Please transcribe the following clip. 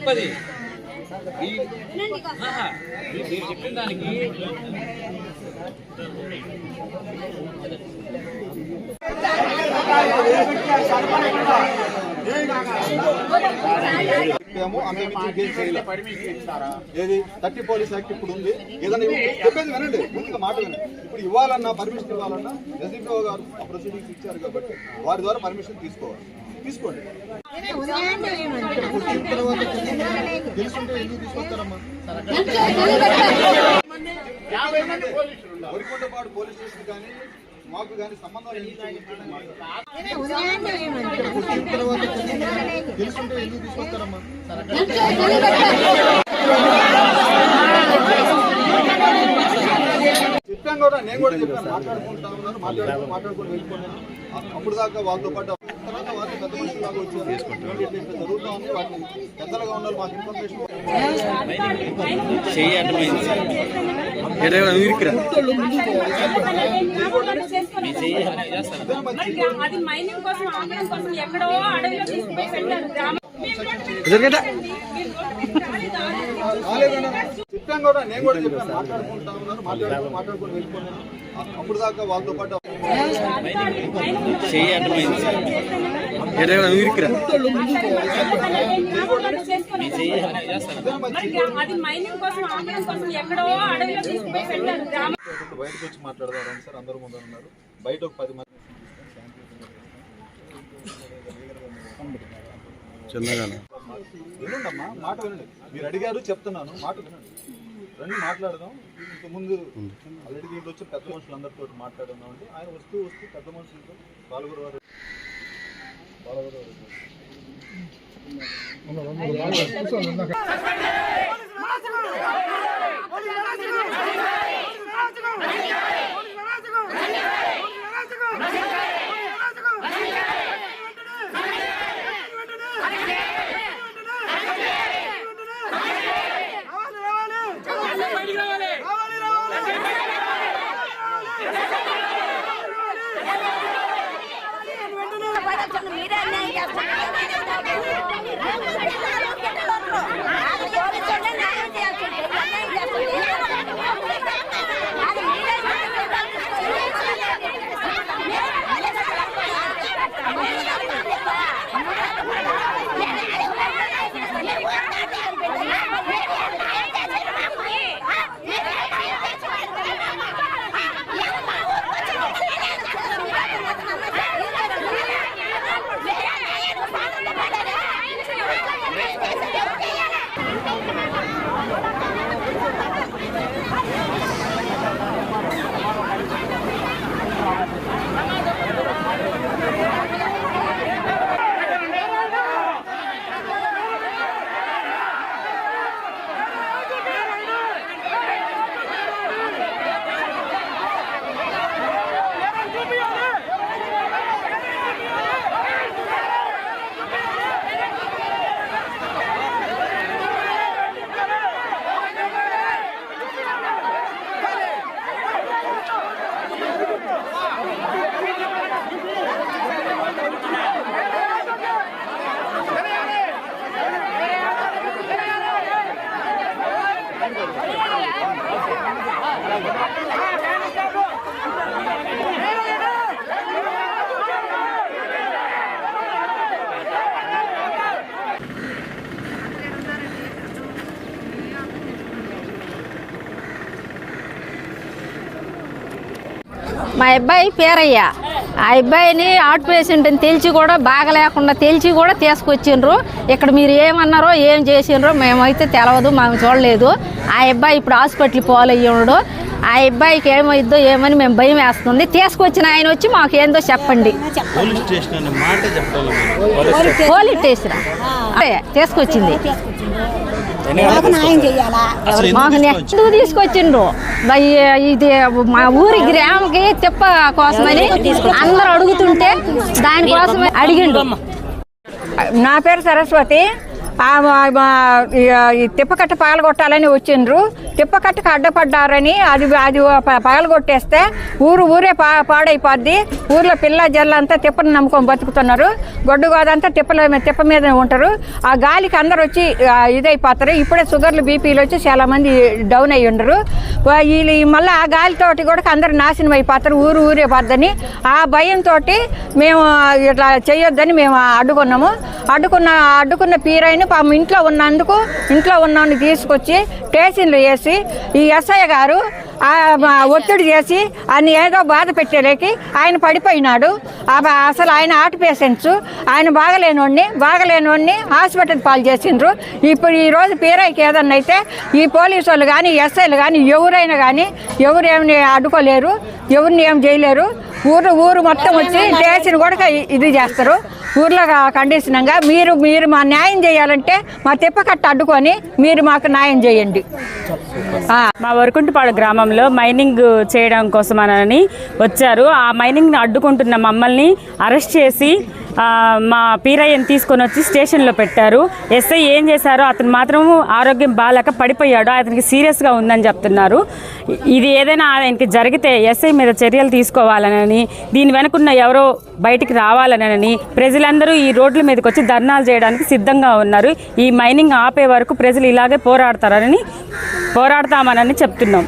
తప్పది. ఆహా, మీరు చెప్పిన దానికి చెప్పాము. ఏది? థర్టీ పోలీస్ యాక్ట్ ఇప్పుడు ఉంది. ఏదైనా చెప్పేది వినండి. ముందుగా మాట వినండి. ఇప్పుడు ఇవ్వాలన్నా పర్మిషన్ ఇవ్వాలన్నా ఎస్డిపిఓ గారు ఆ ప్రొసీడింగ్స్ ఇచ్చారు కాబట్టి వారి ద్వారా పర్మిషన్ తీసుకోవాలి. తీసుకోండి. తర్వాత తెలుసుంటే ఎందుకు తీసుకొస్తారమ్మా వరికొండపాడు పోలీస్ స్టేషన్ కానీ మాకు కానీ సంబంధం తర్వాత తెలుసుంటే ఎందుకు తీసుకొస్తారమ్మా చెప్పాను కూడా నేను కూడా చెప్పాను మాట్లాడుకుంటా ఉన్నాను మాట్లాడుకో మాట్లాడుకుని వెళ్ళిపోయాను. అప్పుడు దాకా వాళ్ళతో పాటు తర్వాత జరుగుతా ఉంది వాటిని పెద్దలుగా ఉన్నారు మాకు ఇన్ఫర్మేషన్ చెయ్యి అర్థమైంది సార్ మీ చెయ్యి అర్థం చేస్తాను అది మైనింగ్ కోసం ఆపడం కోసం ఎక్కడో అడవిలో తీసుకుపోయి పెట్టారు. గ్రామం మీరు కొట్టండి. మీరు కొట్టండి. కాలేదన్నా చెప్పాను కూడా నేను కూడా చెప్పాను మాట్లాడుకుంటా వెళ్ళిపోయాను. అప్పుడు దాకా వాళ్ళతో పాటు అది మైనింగ్ కోసం ఆపడం కోసం ఎక్కడో అడవిలో తీసుకుపోయి పెట్టారు. గ్రామం ఇప్పుడు బయటకు వచ్చి మాట్లాడదాం సార్ అందరూ ముందర ఉన్నారు. బయట ఒక పది మంది వినండమ్మా మాట వినండి. మీరు అడిగారు చెప్తున్నాను. మాట వినండి. రండి మాట్లాడదాం. ఇంత ముందు ఆల్రెడీ దీంట్లో వచ్చి పెద్ద మనుషులు అందరితో మాట్లాడున్నాం అండి ఆయన వస్తూ వస్తూ పెద్ద మనుషులతో పాల్గొరు వారు Mira, మా అబ్బాయి పేరయ్య. ఆ అబ్బాయిని హార్ట్ పేషెంట్ అని తెలిసి కూడా బాగలేకుండా తెలిసి కూడా తీసుకొచ్చిండ్రు. ఇక్కడ మీరు ఏమన్నారో ఏం చేసిండ్రో మేమైతే తెలవదు మేము చూడలేదు. ఆ అబ్బాయి ఇప్పుడు హాస్పిటల్ పోలయ్యాడు. ఆ అబ్బాయికి ఏమైద్దో ఏమని మేము భయం వేస్తుంది. తీసుకొచ్చిన ఆయన వచ్చి మాకు ఏందో చెప్పండి. పోలీస్ స్టేషన్ అనే అసలు ఎందుకు మాకు నెక్స్ట్ తీసుకొచ్చిండ్రు? ఇది మా ఊరి గ్రామకి తిప్ప కోసమని అందరూ అడుగుతుంటే దానికోసం అడిగిండు. నా పేరు సరస్వతి. తిప్పకట్ట పాల్గొట్టాలని వచ్చిండ్రు. తిప్పకట్టుకు అడ్డపడ్డారని అది అది ప- పగలగొట్టేస్తే ఊరు ఊరే పా పాడైపోద్ది. ఊర్లో పిల్ల జల్లంతా తిప్పని నమ్ముకొని బతుకుతున్నారు. గొడ్డు గోదంతా తిప్పల తిప్ప మీద ఉంటారు. ఆ గాలికి అందరు వచ్చి ఇదైపోతారు. ఇప్పుడే షుగర్లు బీపీలు వచ్చి చాలా మంది డౌన్ అయ్యి ఉండరు. వీళ్ళు మళ్ళీ ఆ గాలితోటి కూడా అందరు నాశనం అయిపోతారు. ఊరు ఊరే పోద్దని. ఆ భయంతో మేము ఇట్లా చేయొద్దని మేము అడ్డుకున్నాము. అడ్డుకున్న అడ్డుకున్న పీరైన పాము ఇంట్లో ఉన్నందుకు ఇంట్లో ఉన్న తీసుకొచ్చి స్టేషన్లో వేసి ఈ ఎస్ఐ గారు ఒత్తిడి చేసి ఆయన ఏదో బాధ పెట్టేలేకి ఆయన పడిపోయినాడు. ఆ అసలు ఆయన హార్ట్ పేషెంట్స్ ఆయన బాగలేనోడిని బాగలేనోడిని హాస్పిటల్ పాలు చేసిండ్రు. ఇప్పుడు ఈరోజు రోజు పీరాయికి ఏదన్నా అయితే ఈ పోలీసు వాళ్ళు కానీ ఎస్ఐలు కానీ ఎవరైనా కానీ ఎవరు ఏమి అడ్డుకోలేరు ఎవరిని ఏం చేయలేరు. ఊరు ఊరు మొత్తం వచ్చి దేశం కూడా ఇది చేస్తారు. ఊర్లో కండిషనంగా మీరు మీరు మా న్యాయం చేయాలంటే మా తిప్పకట్ట అడ్డుకొని మీరు మాకు న్యాయం చేయండి. ఆ. మా వరకుంటిపాడు గ్రామంలో మైనింగ్ చేయడం కోసమని వచ్చారు. ఆ మైనింగ్ని అడ్డుకుంటున్న మమ్మల్ని అరెస్ట్ చేసి మా పీరయ్యను తీసుకొని వచ్చి స్టేషన్లో పెట్టారు. ఎస్ఐ ఏం చేశారో అతను మాత్రం ఆరోగ్యం బాగాలేక పడిపోయాడు. అతనికి సీరియస్గా ఉందని చెప్తున్నారు. ఇది ఏదైనా ఆయనకి జరిగితే ఎస్ఐ మీద చర్యలు తీసుకోవాలనని దీని వెనుకున్న ఎవరో బయటికి రావాలనని ప్రజలందరూ ఈ రోడ్ల మీదకి వచ్చి ధర్నాలు చేయడానికి సిద్ధంగా ఉన్నారు. ఈ మైనింగ్ ఆపే వరకు ప్రజలు ఇలాగే పోరాడతారని పోరాడతామనని చెప్తున్నాం.